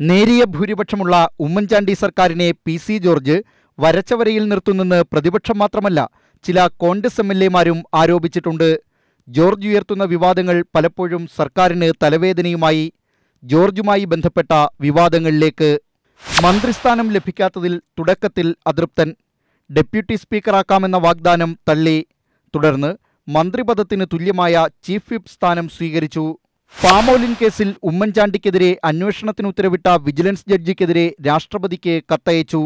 നേരിയ ഭൂരിപക്ഷമുള്ള ഉമ്മൻചാണ്ടി സർക്കാരിനെ പി സി ജോർജ് വരച്ചവരയിൽ നിർത്തുന്നെന്ന് പ്രതിപക്ഷം മാത്രമല്ല ചില കോൺഗ്രസ് എം എൽ എമാരും ആരോപിച്ചിട്ടുണ്ട്. ജോർജ് ഉയർത്തുന്ന വിവാദങ്ങൾ പലപ്പോഴും സർക്കാരിന് തലവേദനയുമായി. ജോർജുമായി ബന്ധപ്പെട്ട വിവാദങ്ങളിലേക്ക് മന്ത്രിസ്ഥാനം ലഭിക്കാത്തതിൽ തുടക്കത്തിൽ അതൃപ്തൻ. ഡെപ്യൂട്ടി സ്പീക്കറാക്കാമെന്ന വാഗ്ദാനം തള്ളി. തുടർന്ന് മന്ത്രിപദത്തിന് തുല്യമായ ചീഫ് വിപ്പ് സ്ഥാനം സ്വീകരിച്ചു. പാമോലിൻ കേസിൽ ഉമ്മൻചാണ്ടിക്കെതിരെ അന്വേഷണത്തിന് ഉത്തരവിട്ട വിജിലൻസ് ജഡ്ജിക്കെതിരെ രാഷ്ട്രപതിക്ക് കത്തയച്ചു.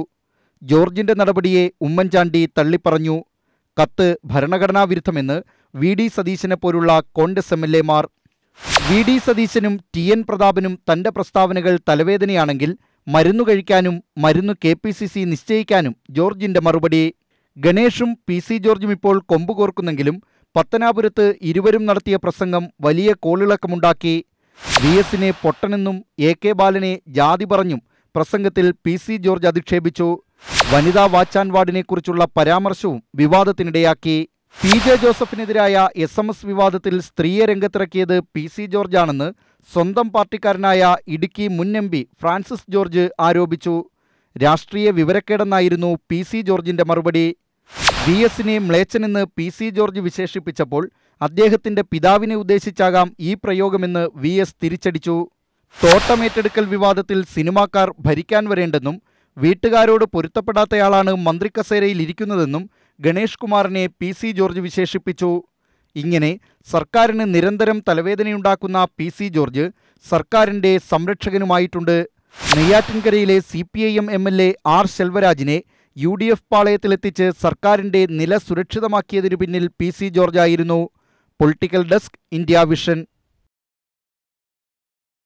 ജോർജിന്റെ നടപടിയെ ഉമ്മൻചാണ്ടി തള്ളിപ്പറഞ്ഞു. കത്ത് ഭരണഘടനാ വിരുദ്ധമെന്ന് വി ഡി സതീശനെ പോലുള്ള കോൺഗ്രസ് എം എൽ എമാർ വി ഡി സതീശനും ടി എൻ പ്രതാപനും തന്റെ പ്രസ്താവനകൾ തലവേദനയാണെങ്കിൽ മരുന്നു കഴിക്കാനും മരുന്ന് കെ പി സി സി നിശ്ചയിക്കാനും ജോർജിന്റെ മറുപടി. ഗണേഷും പി സി ജോർജും ഇപ്പോൾ കൊമ്പുകോർക്കുന്നെങ്കിലും പത്തനാപുരത്ത് ഇരുവരും നടത്തിയ പ്രസംഗം വലിയ കോളിളക്കമുണ്ടാക്കി. വി എസിനെ പൊട്ടനെന്നും എ കെ ബാലനെ ജാതി പറഞ്ഞും പ്രസംഗത്തിൽ പി സി ജോർജ് അധിക്ഷേപിച്ചു. വനിതാ വാച്ചാൻ വാർഡിനെക്കുറിച്ചുള്ള പരാമർശവും വിവാദത്തിനിടയാക്കി. പി ജെ ജോസഫിനെതിരായ എസ് എം എസ് വിവാദത്തിൽ സ്ത്രീയെ രംഗത്തിറക്കിയത് പി സി ജോർജാണെന്ന് സ്വന്തം പാർട്ടിക്കാരനായ ഇടുക്കി മുൻ എം പി ഫ്രാൻസിസ് ജോർജ് ആരോപിച്ചു. രാഷ്ട്രീയ വിവരക്കേടെന്നായിരുന്നു പി സി ജോർജിന്റെ മറുപടി. വി എസിനെ മ്ലേച്ചനെന്ന് പി സി ജോർജ് വിശേഷിപ്പിച്ചപ്പോൾ അദ്ദേഹത്തിന്റെ പിതാവിനെ ഉദ്ദേശിച്ചാകാം ഈ പ്രയോഗമെന്ന് വി എസ് തിരിച്ചടിച്ചു. തോട്ടമേറ്റെടുക്കൽ വിവാദത്തിൽ സിനിമാക്കാർ ഭരിക്കാൻ വരേണ്ടെന്നും വീട്ടുകാരോട് പൊരുത്തപ്പെടാത്തയാളാണ് മന്ത്രിക്കസേരയിൽ ഇരിക്കുന്നതെന്നും ഗണേഷ് കുമാറിനെ പി സി ജോർജ് വിശേഷിപ്പിച്ചു. ഇങ്ങനെ സർക്കാരിന് നിരന്തരം തലവേദനയുണ്ടാക്കുന്ന പി സി ജോർജ് സർക്കാരിന്റെ സംരക്ഷകനുമായിട്ടുണ്ട്. നെയ്യാറ്റിൻകരയിലെ C P I M M L A R ശെൽവരാജിനെ U D F പാളയത്തിലെത്തിച്ച് സർക്കാരിന്റെ നില സുരക്ഷിതമാക്കിയതിനു പിന്നിൽ പി സി ജോർജായിരുന്നു പൊളിറ്റിക്കൽ ഡെസ്ക് ഇന്ത്യ വിഷൻ.